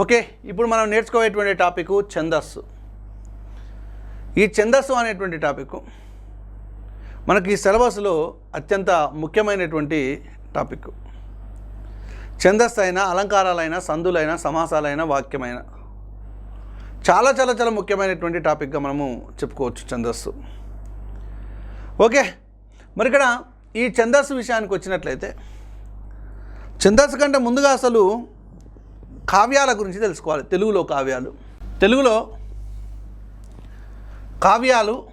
Okay ఇప్పుడు మనం నేర్చుకోవేటువంటి topic ఛందస్సు. ఈ ఛందస్సు అనేటువంటి టాపిక్ మనకి ఈ సిలబస్లో అత్యంత ముఖ్యమైనటువంటి టాపిక్. ఛందస్సు అయినా అలంకారాలైన సందులైన సమాసాలైన వాక్యమైన. చాలా చాలా చాలా ముఖ్యమైనటువంటి టాపిక్గా మనము చెప్పుకోవచ్చు ఛందస్సు. ఓకే మరి ఇక్కడ ఈ ఛందస్సు విషయానికి వచ్చినట్లయితే ఛందస్సు కంటే ముందుగా అసలు కావ్యాల గురించి తెలుసుకోవాలి. తెలుగులో కావ్యాలు. తెలుగులో కావ్యాలు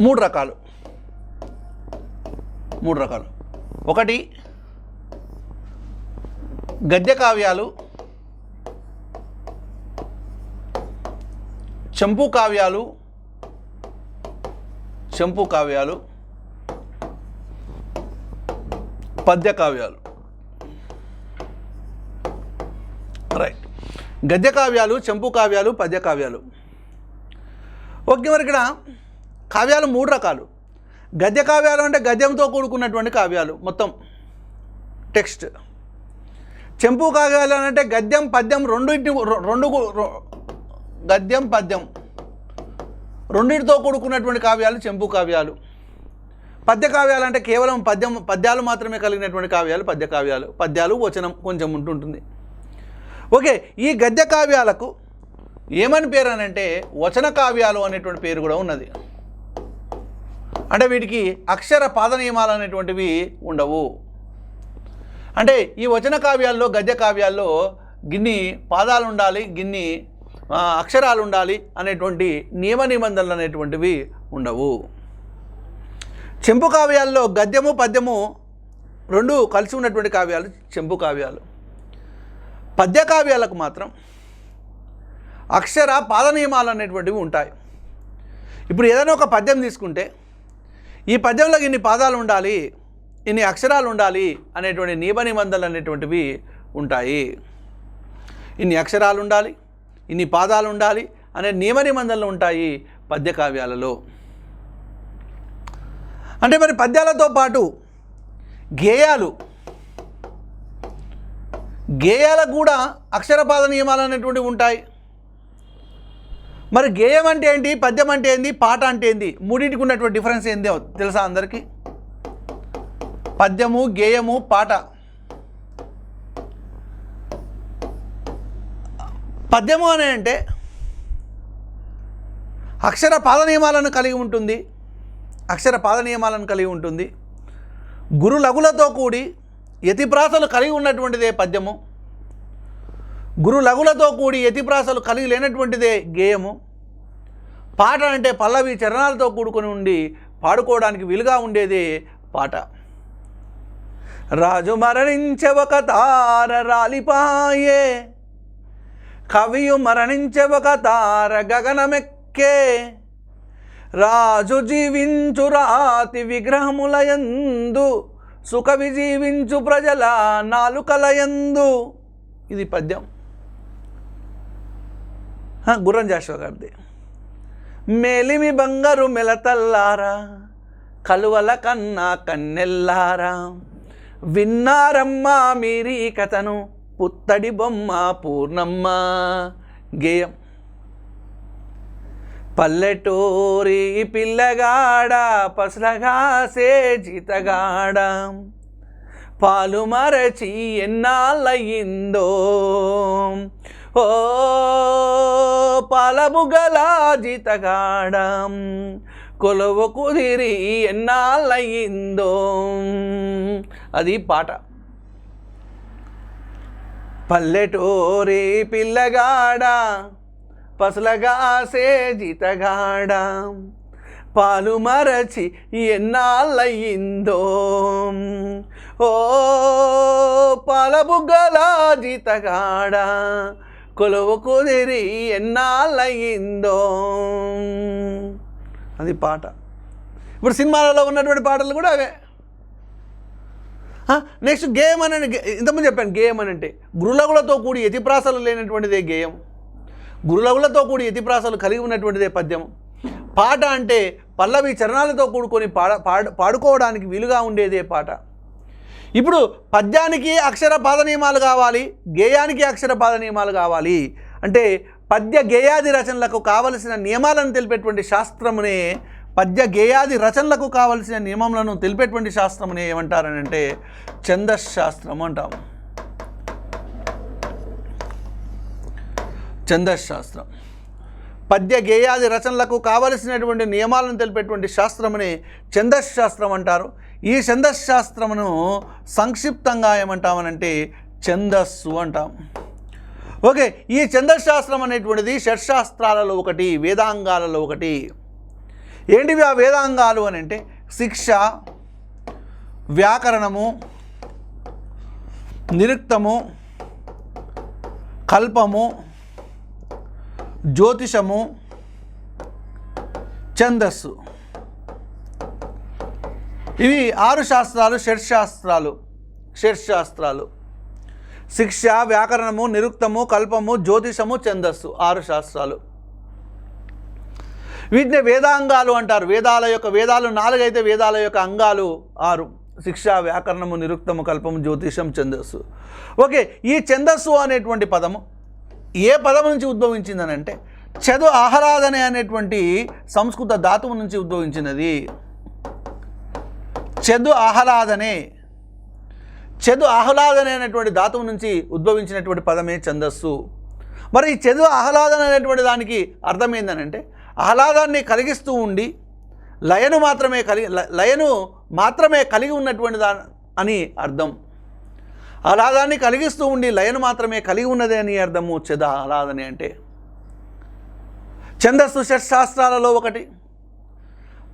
మూడు రకాలు. మూడు రకాలు. ఒకటి గద్య కావ్యాలు చంపు కావ్యాలు చంపు కావ్యాలు పద్య కావ్యాలు రైట్ గద్య కావ్యాలు చెంపు కావ్యాలు పద్య కావ్యాలు. ఓకే మరి ఇక్కడ కావ్యాలు మూడు రకాలు. గద్య కావ్యాలు అంటే గద్యంతో కూడుకున్నటువంటి కావ్యాలు మొత్తం టెక్స్ట్. చెంపు కావ్యాలు అంటే గద్యం పద్యం రెండింటి రెండు గద్యం పద్యం. రెండింటితో కూడుకున్నటువంటి కావ్యాలు చెంపు కావ్యాలు. పద్య కావ్యాలు అంటే కేవలం పద్యం పద్యాలు మాత్రమే కలిగినటువంటి కావ్యాలు పద్య కావ్యాలు. పద్యాలు వచనం కొంచెం ఉంటుంటుంది. ఓకే ఈ గద్య కావ్యాలకు ఏమని పేరు అని అంటే వచన కావ్యాలు అనేటువంటి పేరు కూడా ఉన్నది. అంటే వీటికి అక్షర పాద నియమాలు అనేటువంటివి ఉండవు. అంటే ఈ వచన కావ్యాల్లో గద్య కావ్యాల్లో గిన్ని పాదాలు ఉండాలి గిన్ని అక్షరాలు ఉండాలి అనేటువంటి నియమ నిబంధనలు అనేటువంటివి ఉండవు. చెంపు కావ్యాల్లో గద్యము పద్యము రెండు కలిసి ఉన్నటువంటి కావ్యాలు చెంపు కావ్యాలు. పద్య కావ్యాలకు మాత్రం అక్షర పాద నియమాలు అనేటువంటివి ఉంటాయి. ఇప్పుడు ఏదైనా ఒక పద్యం తీసుకుంటే ఈ పద్యంలో ఇన్ని పాదాలు ఉండాలి ఇన్ని అక్షరాలు ఉండాలి అనేటువంటి నియమ నిబంధనలు అనేటువంటివి ఉంటాయి. ఇన్ని అక్షరాలు ఉండాలి ఇన్ని పాదాలు ఉండాలి అనే నియమ నిబంధనలు ఉంటాయి పద్య కావ్యాలలో అంటే మరి పద్యాలతో పాటు గేయాలు గేయాలకు కూడా అక్షరపాద నియమాలు అనేటువంటివి ఉంటాయి. మరి గేయం అంటే ఏంటి? పద్యం అంటే ఏంది? పాట అంటే ఏంది? మూడింటికి ఉన్నటువంటి డిఫరెన్స్ ఏంది? తెలుసా అందరికీ? పద్యము గేయము పాట. పద్యము అని అంటే అక్షర పాద నియమాలను కలిగి ఉంటుంది. అక్షర పాద నియమాలను కలిగి ఉంటుంది. గురు లఘులతో కూడి యతిప్రాసలు కలిగి ఉన్నటువంటిదే పద్యము. గురు లఘులతో కూడి యతిప్రాసలు కలిగి లేనటువంటిదే గేయము. పాట అంటే పల్లవి చరణాలతో కూడుకొని ఉండి పాడుకోవడానికి వీలుగా ఉండేదే పాట. రాజు మరణించే ఒక తార రాలిపాయే. కవియు మరణించే ఒక తార గగనమెక్కే. రాజు జీవించు రాతి విగ్రహములయందు సుఖ విజీవించు ప్రజల నాలుకలయందు ఇది పద్యం. గుర్రం జాషో గారిది. మేలిమి బంగారు మెలతల్లారా కలువల కన్నా కన్నెల్లారా. విన్నారమ్మా మీరీ కథను పుత్తడి బొమ్మ పూర్ణమ్మ. గేయం. పల్లెటూరి పిల్లగాడ పసలగాసే జీతగాడ పాలు మరచి ఎన్నాళ్ళయిందో. ఓ పాలబుగల జీతగాడ కొలువు కుదిరి ఎన్నాళ్ళయిందో. అది పాట. పల్లెటూరి పిల్లగాడ పసలగాసే జీతగాడ. పాలు మరచి ఎన్నాళ్ళయిందో ఓ పాలబుగ్గల జీతగాడ. కొలువు కుదిరి ఎన్నాళ్ళయిందో అది పాట. ఇప్పుడు సినిమాలలో ఉన్నటువంటి పాటలు కూడా అవే. నెక్స్ట్ గేమ్ అని గే- ఇంతకుముందు చెప్పాను గేయం అని అంటే గురులగులతో కూడి యతిప్రాసలు లేనటువంటిదే గేయం గురులవులతో కూడి ఇతిప్రాసాలు కలిగి ఉన్నటువంటిదే పద్యం పాట అంటే పల్లవి చరణాలతో కూడుకొని పాడ పాడు పాడుకోవడానికి వీలుగా ఉండేదే పాట. ఇప్పుడు పద్యానికి అక్షర పాద నియమాలు కావాలి గేయానికి అక్షర పాద నియమాలు కావాలి. అంటే పద్య గేయాది రచనలకు కావలసిన నియమాలను తెలిపేటువంటి శాస్త్రమునే పద్య గేయాది రచనలకు కావలసిన నియమములను తెలిపేటువంటి శాస్త్రమునే ఏమంటారని అంటే ఛందశాస్త్రం అంటాము. ఛందశాస్త్రం పద్య గేయాది రచనలకు కావలసినటువంటి నియమాలను తెలిపేటువంటి శాస్త్రముని ఛందశాస్త్రం అంటారు. ఈ ఛందశాస్త్రమును సంక్షిప్తంగా ఏమంటామనంటే ఛందస్సు అంటాం. ఓకే ఈ ఛందశాస్త్రం అనేటువంటిది షడ్శాస్త్రాలలో ఒకటి వేదాంగాలలో ఒకటి. ఏంటివి ఆ వేదాంగాలు అని అంటే శిక్ష వ్యాకరణము నిరుక్తము కల్పము జ్యోతిషము ఛందస్సు. ఇవి ఆరు శాస్త్రాలు షడ్శాస్త్రాలు షడ్శాస్త్రాలు శిక్ష వ్యాకరణము నిరుక్తము కల్పము జ్యోతిషము ఛందస్సు ఆరు శాస్త్రాలు. వీటిని వేదాంగాలు అంటారు. వేదాల యొక్క వేదాలు నాలుగైతే వేదాల యొక్క అంగాలు ఆరు. శిక్ష వ్యాకరణము నిరుక్తము కల్పము జ్యోతిషం ఛందస్సు. ఓకే ఈ ఛందస్సు అనేటువంటి పదము ఏ పదం నుంచి ఉద్భవించిందనంటే చెదు చదు ఆహ్లాదనే అనేటువంటి సంస్కృత ధాతువు నుంచి ఉద్భవించినది. చెదు ఆహ్లాదనే చెదు ఆహ్లాదనే అనేటువంటి ధాతువు నుంచి ఉద్భవించినటువంటి పదమే ఛందస్సు. మరి ఈ చెదు ఆహ్లాదన అనేటువంటి దానికి అర్థం ఏంటనంటే ఆహ్లాదాన్ని కలిగిస్తూ ఉండి లయను మాత్రమే కలిగి లయను మాత్రమే కలిగి ఉన్నటువంటి దా అని అర్థం. ఆహ్లాదాన్ని కలిగిస్తూ ఉండి లయను మాత్రమే కలిగి ఉన్నదే అని అర్థము చెద ఆహ్లాదని అంటే. ఛందస్సు షట్శాస్త్రాలలో ఒకటి.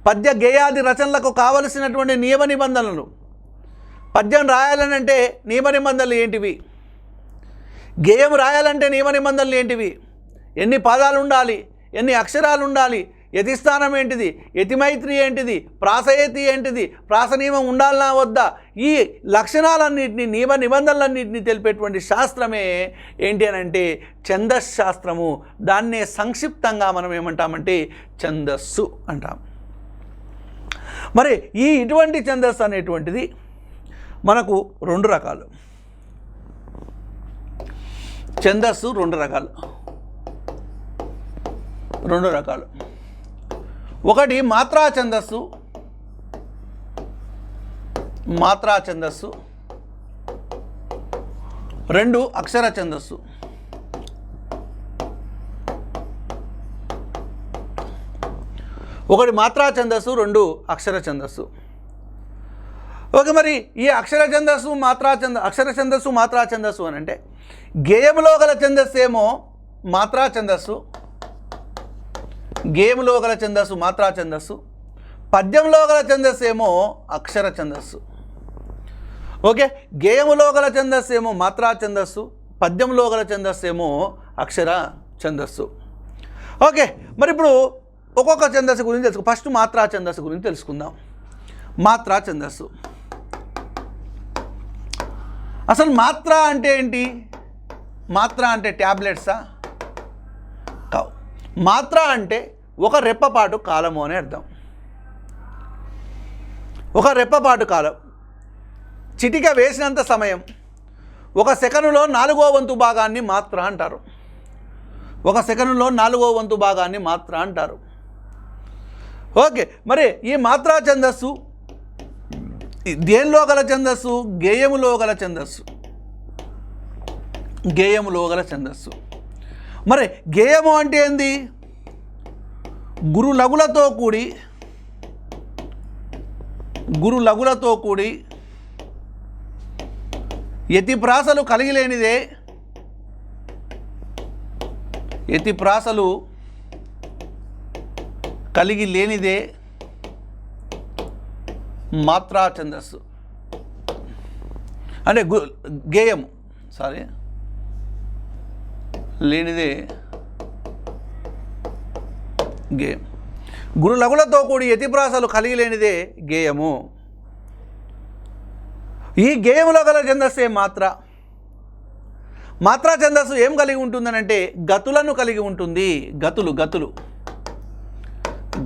పద్య గేయాది రచనలకు కావలసినటువంటి నియమ నిబంధనలు. పద్యం రాయాలనంటే నియమ నిబంధనలు ఏంటివి? గేయం రాయాలంటే నియమ నిబంధనలు ఏంటివి? ఎన్ని పదాలు ఉండాలి? ఎన్ని అక్షరాలు ఉండాలి? యతిస్థానం ఏంటిది? యతిమైత్రి ఏంటిది? ప్రాసయతి ఏంటిది? ప్రాసనియమం ఉండాలనా వద్దా? ఈ లక్షణాలన్నింటినీ నియమ నిబంధనలన్నింటినీ తెలిపేటువంటి శాస్త్రమే ఏంటి అని అంటే ఛందశాస్త్రము దాన్నే సంక్షిప్తంగా మనం ఏమంటామంటే ఛందస్సు అంటాం. మరి ఈ ఇటువంటి ఛందస్సు అనేటువంటిది మనకు రెండు రకాలు. ఛందస్సు రెండు రకాలు. రెండు రకాలు. ఒకటి మాత్రా ఛందస్సు. మాత్రా ఛందస్సు. రెండు అక్షర ఛందస్సు. ఒకటి మాత్రా ఛందస్సు రెండు అక్షర ఛందస్సు. ఓకే మరి ఈ అక్షర ఛందస్సు మాత్రా ఛంద అక్షర ఛందస్సు మాత్రా ఛందస్సు అని అంటే గేయంలో గల ఛందస్సు ఏమో మాత్రా ఛందస్సు గేమ్లో గల ఛందస్సు మాత్రా ఛందస్సు. పద్యంలో గల ఛందస్సు ఏమో అక్షర ఛందస్సు. ఓకే? గేయములో గల ఛందస్సు ఏమో మాత్రా ఛందస్సు. పద్యంలో గల ఛందస్సు ఏమో అక్షర ఛందస్సు. ఓకే? మరి ఇప్పుడు ఒక్కొక్క ఛందస్సు గురించి తెలుసు ఫస్ట్ మాత్రా ఛందస్సు గురించి తెలుసుకుందాం. మాత్రా ఛందస్సు. అసలు మాత్ర అంటే ఏంటి? మాత్ర అంటే ట్యాబ్లెట్సా కావు. మాత్ర అంటే ఒక రెప్పపాటు కాలము అని అర్థం. ఒక రెప్పపాటు కాలం. చిటిక వేసినంత సమయం. ఒక సెకనులో నాలుగో వంతు భాగాన్ని మాత్ర అంటారు. ఒక సెకనులో నాలుగో వంతు భాగాన్ని మాత్ర అంటారు. ఓకే మరి ఈ మాత్రా ఛందస్సు దేనిలో గల ఛందస్సు? గేయములో గల ఛందస్సు. గేయములో గల ఛందస్సు. మరి గేయము అంటే ఏంది? గురు లఘులతో కూడి గురు లఘులతో కూడి యతి ప్రాసలు కలిగి లేనిదే యతి ప్రాసలు కలిగి లేనిదే మాత్రా ఛందస్సు అంటే గు గేయము సారీ. లేనిదే గేయం. గురు లఘులతో కూడి యతిప్రాసలు కలిగి లేనిదే గేయము. ఈ గేయములో గల ఛందస్సే మాత్ర? మాత్రా ఛందస్సు ఏం కలిగి ఉంటుందనంటే గతులను కలిగి ఉంటుంది. గతులు గతులు.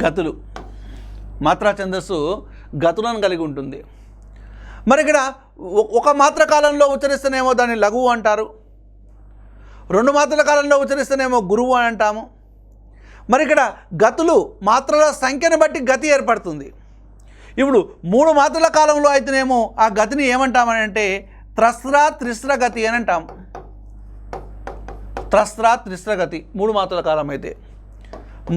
గతులు. మాత్రా ఛందస్సు గతులను కలిగి ఉంటుంది. మరి ఇక్కడ ఒక మాత్ర కాలంలో ఉచ్చరిస్తేనేమో దాన్ని లఘువు అంటారు. రెండు మాత్రల కాలంలో ఉచ్చరిస్తేనేమో గురువు అని అంటాము. మరి ఇక్కడ గతులు మాత్రల సంఖ్యను బట్టి గతి ఏర్పడుతుంది. ఇప్పుడు మూడు మాత్రల కాలంలో అయితేనేమో ఆ గతిని ఏమంటామని అంటే త్రస్ర త్రిస్ర గతి అని అంటాం. త్రస్ర త్రిస్ర గతి మూడు మాత్రల కాలం అయితే.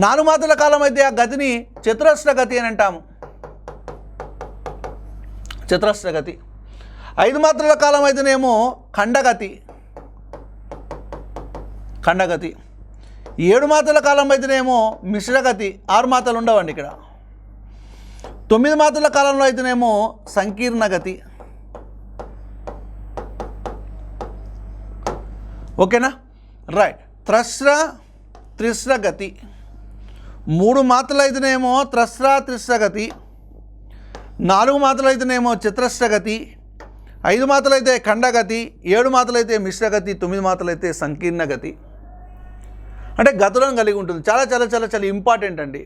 నాలుగు మాత్రల కాలం అయితే ఆ గతిని చతురస్ర గతి అని అంటాము చతురస్ర గతి. ఐదు మాత్రల కాలం అయితేనేమో ఖండగతి. ఖండగతి. ఏడు మాతల కాలం అయితేనేమో మిశ్రగతి ఆరు మాతలు ఉండవండి ఇక్కడ. తొమ్మిది మాతల కాలంలో అయితేనేమో సంకీర్ణ గతి ఓకేనా? రైట్. త్రస్ర త్రిస్ర గతి మూడు మాతలు అయితేనేమో త్రస్ర త్రిస్ర గతి నాలుగు మాతలు అయితేనేమో చతురస్ర గతి ఐదు మాతలు అయితే ఖండగతి ఏడు మాతలు అయితే మిశ్రగతి తొమ్మిది మాతలు అయితే సంకీర్ణ గతి అంటే గతులను కలిగి ఉంటుంది. చాలా చాలా చాలా చాలా ఇంపార్టెంట్ అండి.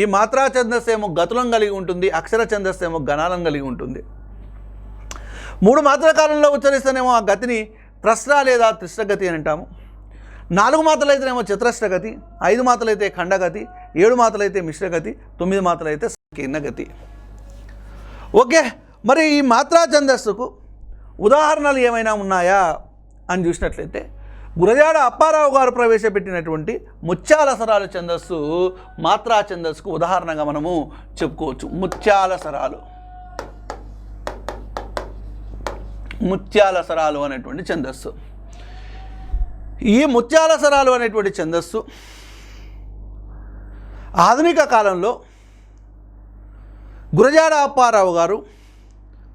ఈ మాత్రా ఛందస్సు ఏమో గతులను కలిగి ఉంటుంది అక్షర ఛందస్సు ఏమో గణాలను కలిగి ఉంటుంది. మూడు మాత్రకాలంలో ఉచ్చరిస్తేనేమో ఆ గతిని ప్రశ్న లేదా త్రిష్టగతి అని అంటాము. నాలుగు మాత్రలు అయితేనేమో చతురష్టగతి ఐదు మాత్రలు అయితే ఖండగతి ఏడు మాత్రలు అయితే మిశ్రగతి తొమ్మిది మాత్రలు అయితే సంకీర్ణ గతి ఓకే మరి ఈ మాత్రా ఛందస్సుకు ఉదాహరణలు ఏమైనా ఉన్నాయా అని చూసినట్లయితే గురజాడ అప్పారావు గారు ప్రవేశపెట్టినటువంటి ముత్యాల సరాలు ఛందస్సు మాత్రా ఛందస్సుకు ఉదాహరణగా మనము చెప్పుకోవచ్చు. ముత్యాల సరాలు ముత్యాల సరాలు అనేటువంటి ఛందస్సు ఈ ముత్యాల సరాలు అనేటువంటి ఛందస్సు ఆధునిక కాలంలో గురజాడ అప్పారావు గారు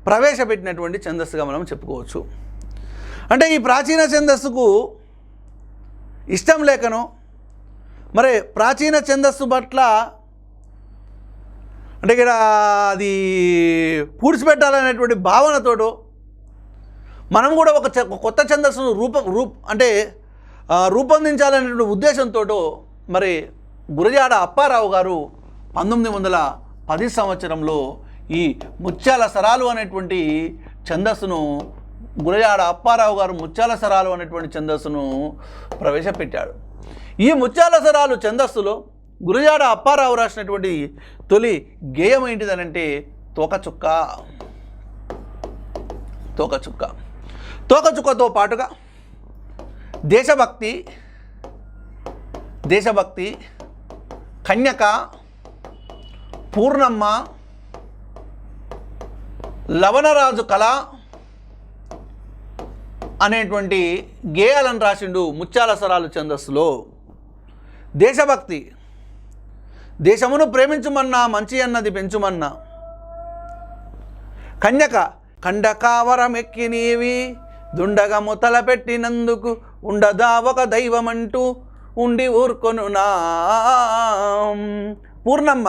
ప్రవేశపెట్టినటువంటి ఛందస్సుగా మనం చెప్పుకోవచ్చు. అంటే ఈ ప్రాచీన ఛందస్సుకు ఇష్టం లేకను మరి ప్రాచీన ఛందస్సు పట్ల అంటే ఇక్కడ అది పూడ్చిపెట్టాలనేటువంటి భావనతోటో మనం కూడా ఒక చ- కొత్త ఛందస్సును రూప రూప్ అంటే రూపొందించాలనేటువంటి ఉద్దేశంతో మరి గురజాడ అప్పారావు గారు పంతొమ్మిది వందల పది సంవత్సరంలో ఈ ముత్యాల సరాలు అనేటువంటి ఛందస్సును గురజాడ అప్పారావు గారు ముత్యాల సరాలు అనేటువంటి ఛందస్సును ప్రవేశపెట్టాడు. ఈ ముత్యాల సరాలు ఛందస్సులో గురజాడ అప్పారావు రాసినటువంటి తొలి గేయం ఏంటిదనంటే తోకచుక్క. తోకచుక్క. తోకచుక్కతో పాటుగా దేశభక్తి దేశభక్తి కన్యక పూర్ణమ్మ లవణరాజు కళ అనేటువంటి గేయాలను రాసిండు ముత్యాల స్వరాలు ఛందస్సులో దేశభక్తి దేశమును ప్రేమించుమన్నా మంచి అన్నది పెంచుమన్నా కన్యక కండకావరమెక్కి నీవి దుండగము తలపెట్టినందుకు ఉండదా ఒక దైవమంటూ ఉండి ఊరుకొనునా పూర్ణమ్మ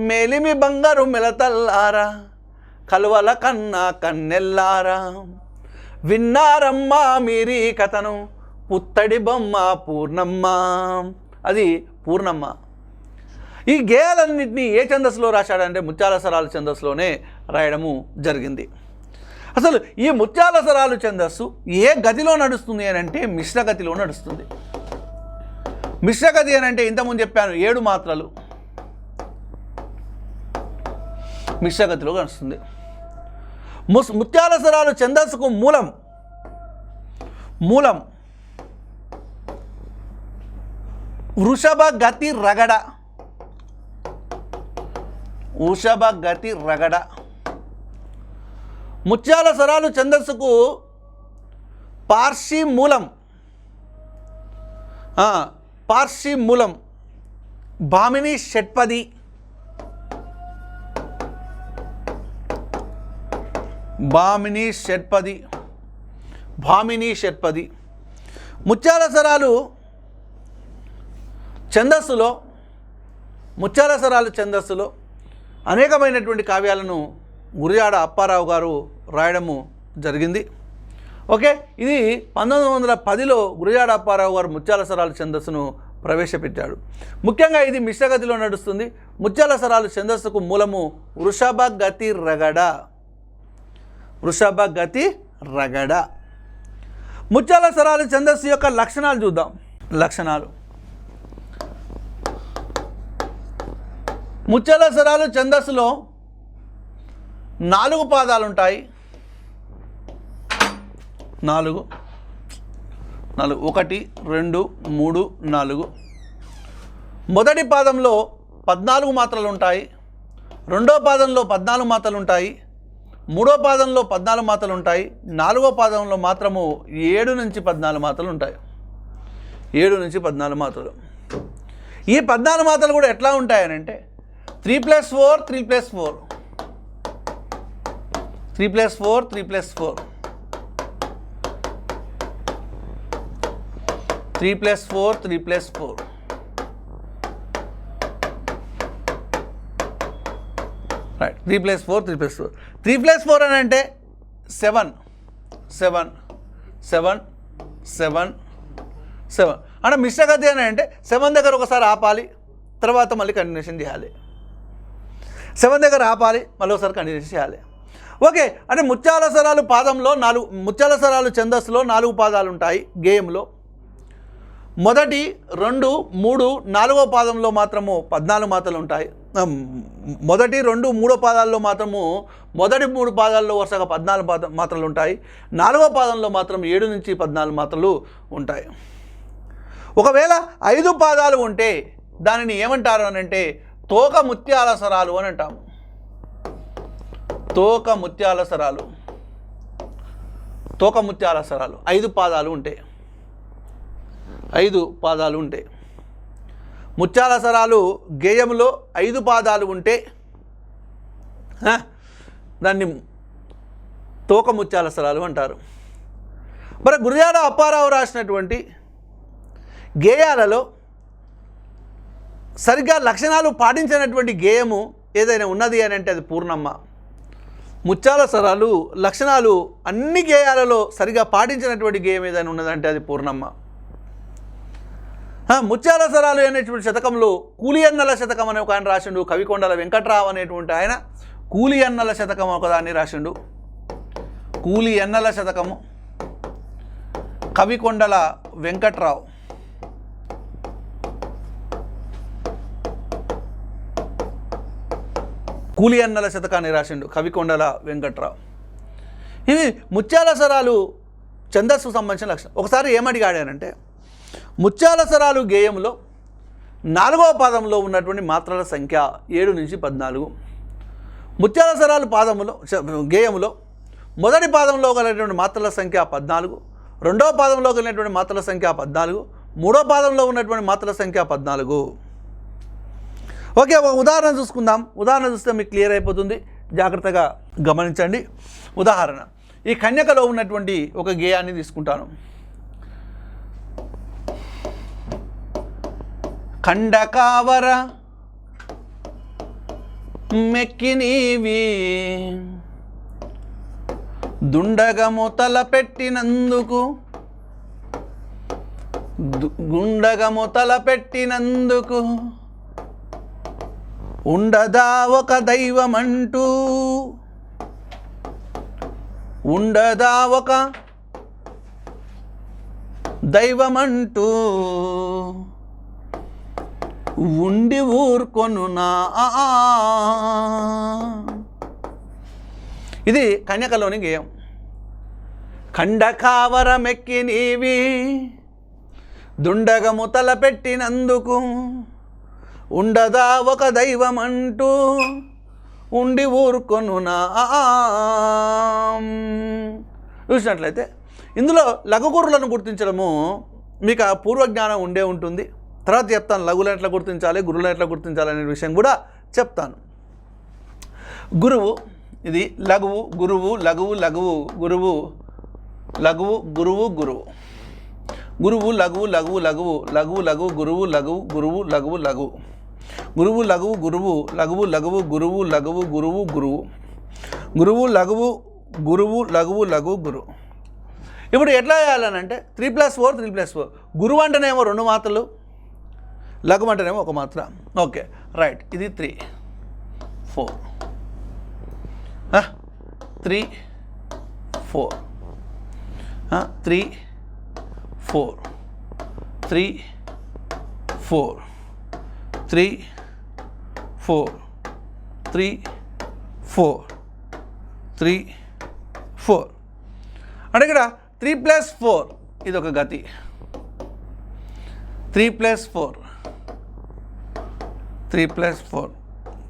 మేలిమి బంగారు మెలతల్లారా కలువల కన్నా కన్నెల్లారా. విన్నారమ్మా మీరీ కథను. పుత్తడి బొమ్మ పూర్ణమ్మ. అది పూర్ణమ్మ. ఈ గేయాలన్నింటినీ ఏ ఛందస్సులో రాశాడంటే ముత్యాల సరాలు ఛందస్సులోనే రాయడము జరిగింది. అసలు ఈ ముత్యాల సరాలు ఛందస్సు ఏ గతిలో నడుస్తుంది అని అంటే మిశ్రగతిలో నడుస్తుంది. మిశ్రగతి అని అంటే ఇంతకుముందు చెప్పాను ఏడు మాత్రలు. మిశ్రగతిలో నడుస్తుంది. ముస్ ముత్యాల స్వరాలు ఛందస్సుకు మూలం. మూలం. వృషభ గతి రగడ. వృషభ గతి రగడ. ముత్యాల స్వరాలు ఛందస్సుకు పార్షి మూలం. పార్షి మూలం. భామిని షట్పది. భామిని షట్పది భామిని షట్పది. ముత్యాల స్వరాలు ఛందస్సులో ముత్యాల స్వరాలు ఛందస్సులో అనేకమైనటువంటి కావ్యాలను గురిజాడ అప్పారావు గారు రాయడము జరిగింది. ఓకే ఇది పంతొమ్మిది వందల పదిలో గురిజాడ అప్పారావు గారు ముత్యాల సరాలు ఛందస్సును ప్రవేశపెట్టాడు. ముఖ్యంగా ఇది మిశ్రగతిలో నడుస్తుంది. ముత్యాల సరాలు ఛందస్సుకు మూలము వృషభ గతి రగడ. వృషభ గతి రగడ. ముత్యాల స్వరాలు ఛందస్సు యొక్క లక్షణాలు చూద్దాం. లక్షణాలు. ముత్యాల స్వరాలు ఛందస్సులో నాలుగు పాదాలు ఉంటాయి నాలుగు. నాలుగు. ఒకటి రెండు మూడు నాలుగు. మొదటి పాదంలో పద్నాలుగు మాత్రలు ఉంటాయి రెండో పాదంలో పద్నాలుగు మాత్రలు ఉంటాయి మూడో పాదంలో పద్నాలుగు మాతలు ఉంటాయి. నాలుగో పాదంలో మాత్రము ఏడు నుంచి పద్నాలుగు మాతలు ఉంటాయి. ఏడు నుంచి పద్నాలుగు మాతలు. ఈ పద్నాలుగు మాతలు కూడా ఎట్లా ఉంటాయనంటే three plus four three plus four. Three plus four three plus four. Three plus four three plus four. Right three plus four three plus four three plus four అని అంటే seven seven seven seven seven అంటే మిశ్ర గతి అని అంటే seven దగ్గర ఒకసారి ఆపాలి తర్వాత మళ్ళీ కంటిన్యూషన్ చేయాలి. సెవెన్ దగ్గర ఆపాలి మళ్ళీ ఒకసారి కంటిన్యూషన్ చేయాలి. ఓకే అంటే ముత్యాల స్వరాలు పాదంలో నాలుగు ముత్యాల స్వరాలు ఛందస్సులో నాలుగు పాదాలు ఉంటాయి గేయంలో మొదటి రెండు మూడు నాలుగో పాదంలో మాత్రము పద్నాలుగు మాత్రలు ఉంటాయి. మొదటి రెండు మూడో పాదాల్లో మాత్రము మొదటి మూడు పాదాల్లో వరుసగా పద్నాలుగు పాద మాత్రలు ఉంటాయి. నాలుగో పాదంలో మాత్రం ఏడు నుంచి పద్నాలుగు మాత్రలు ఉంటాయి. ఒకవేళ ఐదు పాదాలు ఉంటే దానిని ఏమంటారు అని అంటే తోక ముత్యాల సరాలు అని అంటాము. తోక ముత్యాల సరాలు తోక ముత్యాల సరాలు ఐదు పాదాలు ఉంటాయి ఐదు పాదాలు ఉంటాయి ముత్యాల స్వరాలు గేయంలో ఐదు పాదాలు ఉంటే దాన్ని తోక ముత్యాల స్వరాలు అంటారు. మరి గురుజాడ అప్పారావు రాసినటువంటి గేయాలలో సరిగ్గా లక్షణాలు పాటించినటువంటి గేయము ఏదైనా ఉన్నది అని అంటే అది పూర్ణమ్మ. ముత్యాల స్వరాలు లక్షణాలు అన్ని గేయాలలో సరిగా పాటించినటువంటి గేయం ఏదైనా ఉన్నదంటే అది పూర్ణమ్మ. ముత్యాల సరాలు అనేటువంటి శతకంలో కూలి అన్నల శతకం అనే ఒక ఆయన రాసిండు కవికొండల వెంకట్రావు అనేటువంటి ఆయన కూలి అన్నల శతకం ఒకదాన్ని రాసిండు. కూలి అన్నల శతకము కవికొండల వెంకట్రావు. కూలి అన్నల శతకాన్ని రాసిండు కవికొండల వెంకట్రావు. ఇవి ముత్యాల స్వరాలు ఛందస్సుకు సంబంధించిన లక్షణం ఒకసారి ఏమడిగాడానంటే ముత్యాలసరాలు గేయంలో నాలుగవ పాదంలో ఉన్నటువంటి మాత్రల సంఖ్య ఏడు నుంచి పద్నాలుగు. ముత్యాలసరాలు పాదములో గేయంలో గేయములో మొదటి పాదంలో కలిగినటువంటి మాత్రల సంఖ్య పద్నాలుగు రెండవ పాదంలో కలిగినటువంటి మాత్రల సంఖ్య పద్నాలుగు మూడో పాదంలో ఉన్నటువంటి మాత్రల సంఖ్య పద్నాలుగు. ఓకే ఒక ఉదాహరణ చూసుకుందాం. ఉదాహరణ చూస్తే మీకు క్లియర్ అయిపోతుంది. జాగ్రత్తగా గమనించండి. ఉదాహరణ ఈ కన్యకలో ఉన్నటువంటి ఒక గేయాన్ని తీసుకుంటాను. ఖండకావర మెక్కినీవి. దుండగము తలపెట్టినందుకు దు- గుండగము తలపెట్టినందుకు ఉండదా ఒక దైవమంటూ? ఉండదా ఒక దైవమంటూ? ఉండి ఊరుకొనునా? ఇది కన్యకలోని గేయం. ఖండకావరమెక్కి నీవి దుండగము తలపెట్టినందుకు ఉండదా ఒక దైవమంటూ ఉండి ఊరుకొనునా? చూసినట్లయితే ఇందులో లఘుగురులను గుర్తించడము మీకు ఆ పూర్వజ్ఞానం ఉండే ఉంటుంది. తర్వాత చెప్తాను లఘులను ఎట్లా గుర్తించాలి గురువులను ఎట్లా గుర్తించాలి అనే విషయం కూడా చెప్తాను గురువు ఇది లఘువు గురువు లఘువు లఘువు గురువు లఘువు గురువు గురువు గురువు లఘువు లఘువు లఘువు లఘువు లఘువు గురువు లఘువు గురువు లఘువు లఘువు గురువు లఘువు గురువు లఘువు లఘువు గురువు లఘువు గురువు గురువు గురువు లఘువు గురువు లఘువు లఘువు గురువు ఇప్పుడు ఎట్లా చేయాలనంటే three plus four three plus four గురువు అంటేనేమో రెండు మాత్రలు లఘు అంటేనేమో ఒక మాత్ర. Okay right. ఇది three four. Three four. Three four. Three four. Three four. Three four. Three four. అంటే ఇక్కడ త్రీ ప్లస్ ఫోర్ ఇది ఒక గతి. Three plus four. Three plus four.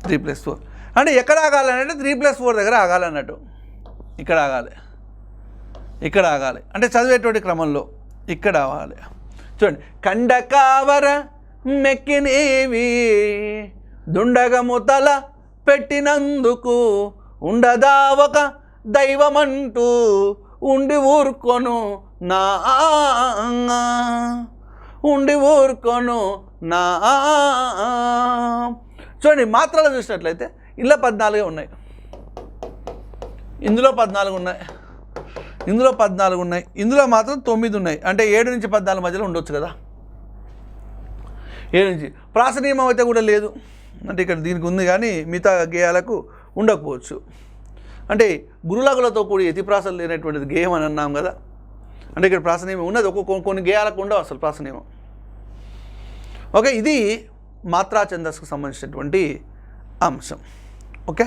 Three plus four. అంటే ఎక్కడ ఆగాలంటే త్రీ ప్లస్ ఫోర్ దగ్గర ఆగాలన్నట్టు ఇక్కడ ఆగాలి. ఇక్కడ ఆగాలి. అంటే చదివేటువంటి క్రమంలో ఇక్కడ ఆగాలి. చూడండి. కండకావర మెక్కినేవి దుండగము తల పెట్టినందుకు ఉండదా ఒక దైవమంటూ ఉండి ఊరుకొను నా ఉండి ఊరుకోను నా. చూడండి మాత్రలు చూసినట్లయితే ఇలా పద్నాలుగే ఉన్నాయి. ఇందులో పద్నాలుగు ఉన్నాయి. ఇందులో పద్నాలుగు ఉన్నాయి. ఇందులో మాత్రం తొమ్మిది ఉన్నాయి. అంటే ఏడు నుంచి పద్నాలుగు మధ్యలో ఉండొచ్చు కదా. ఏడు నుంచి. ప్రాస నియమం అయితే కూడా లేదు. అంటే ఇక్కడ దీనికి ఉంది కానీ మిగతా గేయాలకు ఉండకపోవచ్చు. అంటే గురులగులతో కూడి ఎతిప్రాసలు లేనటువంటిది గేయం అని అన్నాం కదా. అంటే ఇక్కడ ప్రాస నియమం ఉన్నది. ఒక్కొక్క కొన్ని గేయాలకు ఉండవు అసలు ప్రాస నియమం ఓకే ఇది మాత్రా ఛందస్కు సంబంధించినటువంటి అంశం. ఓకే?